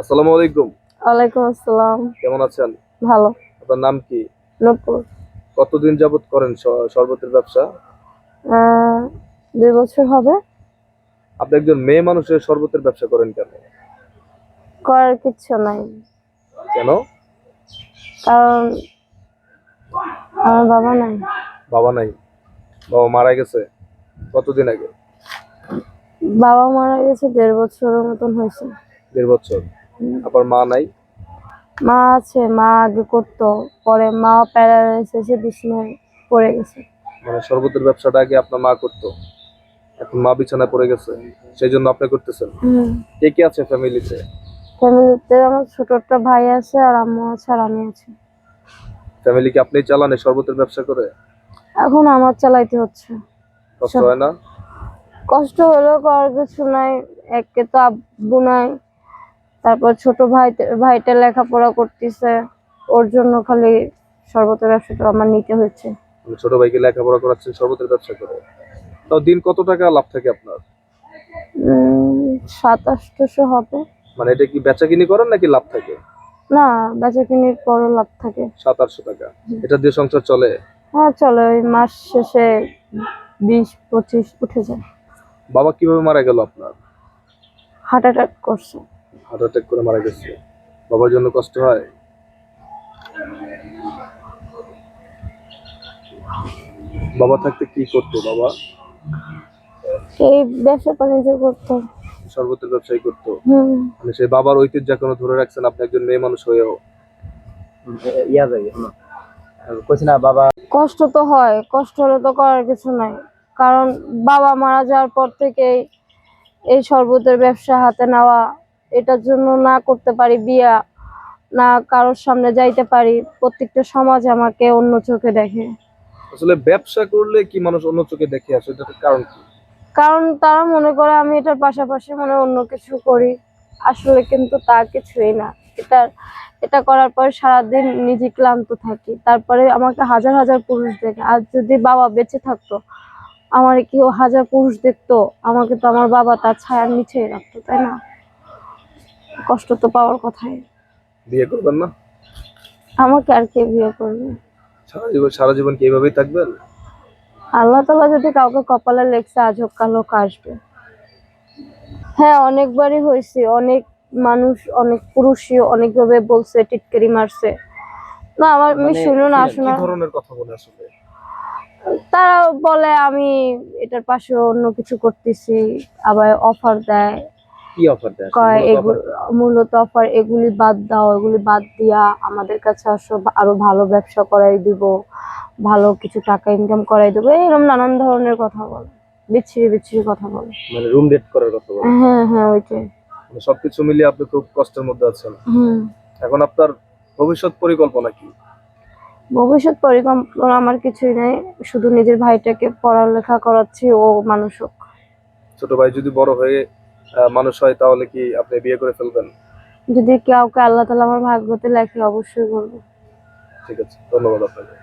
আসসালামু আলাইকুম। ওয়ালাইকুম আসসালাম। কেমন আছেন? ভালো। আপনার নাম কি? নূপুর কতদিন যাবত করেন শরবতের ব্যবসা? দুই বছর হবে। আপনি একজন মেয়ে মানুষের শরবতের ব্যবসা করেন কেন? করার কিচ্ছু নাই। কেন? কারণ আমার বাবা নাই। বাবা নাই। বাবা মারা গেছে কতদিন আগে? বাবা মারা গেছে দেড় বছরের মতন হয়েছে। দেড় বছর। আপনার মা নাই? মা আছে মা আগে করতো পরে মা প্যারালাইসিসে বিছনায় পড়ে গেছে। মানে শরবতের ব্যবসাটা আগে আপনার মা করতো এখন মা বিছানায় পড়ে গেছে সেই জন্য আপনি করতেছেন? কে কে আছে ফ্যামিলিতে ফ্যামিলিতে আমার ছোট একটা ভাই আছে আর আম্মু আছে আর আমি আছি। ফ্যামিলি ফ্যামিলিকে আপনি চালান এই শরবতের ব্যবসা করে? এখন আমার চালাইতে হচ্ছে। কষ্ট হয় না? কষ্ট হলেও করার কিছু নাই একে তো আব্বু নাই। তারপর ছোট ভাই ভাইটা লেখাপড়া করতেছে ওর জন্য খালি শরবতের ব্যবসাটা আমার নিতে হচ্ছে মানে ছোট ভাইকে লেখাপড়া করাচ্ছেন শরবতের ব্যবসা করে। তাও দিন কত টাকা লাভ থাকে আপনার? সাত হবে। মানে এটা কি বেচা কিনি করেন নাকি লাভ থাকে? না বেচা কিনির পরও লাভ থাকে। সাত আটশো টাকা। এটা দিয়ে সংসার চলে? হ্যাঁ চলে। ওই মাস শেষে বিশ পঁচিশ উঠে যায়। বাবা কীভাবে মারা গেল আপনার? হার্ট অ্যাটাক করছে। হার্ট অ্যাটাক করে মারা গেছে। বাবার জন্য কষ্ট হয়। বাবা থাকতে কি করতো বাবা? এই ব্যবসা বাণিজ্য করতো। শরবতের ব্যবসায়ী করতো। মানে সেই বাবার ঐতিহ্য এখনও ধরে রাখছেন আপনি একজন মেয়ে মানুষ হয়েও। ইয়া যাই কইছি না বাবা কষ্ট তো হয় কষ্ট হলে তো করার কিছু নাই। কারণ বাবা মারা যাওয়ার পর থেকেই এই শরবতের ব্যবসা হাতে নেওয়া এটার জন্য না করতে পারি বিয়া না কারোর সামনে যাইতে পারি প্রত্যেকটা সমাজ আমাকে অন্য চোখে দেখে। আসলে ব্যবসা করলে কি মানুষ অন্য চোখে দেখে আসে? এটার কারণ কি? কারণ তারা মনে করে আমি এটার পাশাপাশি মনে অন্য কিছু করি। আসলে কিন্তু তা কিছুই না। এটা এটা করার পর সারাদিন নিজে ক্লান্ত থাকি। তারপরে আমাকে হাজার হাজার পুরুষ দেখে। আর যদি বাবা বেঁচে থাকতো আমার কি ও হাজার পুরুষ দেখতো আমাকে তো আমার বাবা তার ছায়ার নিচেই রাখতো তাই না? কষ্ট তো পাওয়ার কথাই। বিয়ে করবেন না? আমাকে আর কে বিয়ে করবে? সারা জীবন সারা জীবন কি এইভাবেই থাকবেন? আল্লাহ তালা যদি কাউকে কপালে লেখছে আজ হোক কাল হোক আসবে। হ্যাঁ অনেকবারই হয়েছে। অনেক মানুষ অনেক পুরুষই অনেকভাবে বলছে টিটকারি মারছে। না আমার আমি শুনো না শোনা ধরনের কথা বলে আসলে? তারা বলে আমি এটার পাশে অন্য কিছু করতেছি আবার অফার দেয়। কি অফার দেয়? কয় এগুলো মূলত অফার এগুলি বাদ দাও এগুলি বাদ দিয়া আমাদের কাছে আসো আরও ভালো ব্যবসা করাই দিব ভালো কিছু টাকা ইনকাম করাই দেবো এরকম নানান ধরনের কথা বলে বিচ্ছিরি বিচ্ছিরি কথা বলে। মানে রুম ডেট করার কথা বলে? হ্যাঁ হ্যাঁ ওইটাই। মানে সবকিছু মিলিয়ে আপনি খুব কষ্টের মধ্যে আছেন। হুম। এখন আপনার ভবিষ্যৎ পরিকল্পনা কি? ভবিষ্যৎ পরিকল্পনা আমার কিছুই নাই শুধু নিজের ভাইটাকে পড়ালেখা করাচ্ছি ও মানুষ হোক। ছোট ভাই যদি বড় হয়ে মানুষ হয় তাহলে কি আপনি বিয়ে করে ফেলবেন? যদি কাউকে আল্লাহ তালা আমার ভাগ্যতে লেখে অবশ্যই করব ঠিক আছে ধন্যবাদ আপনাকে।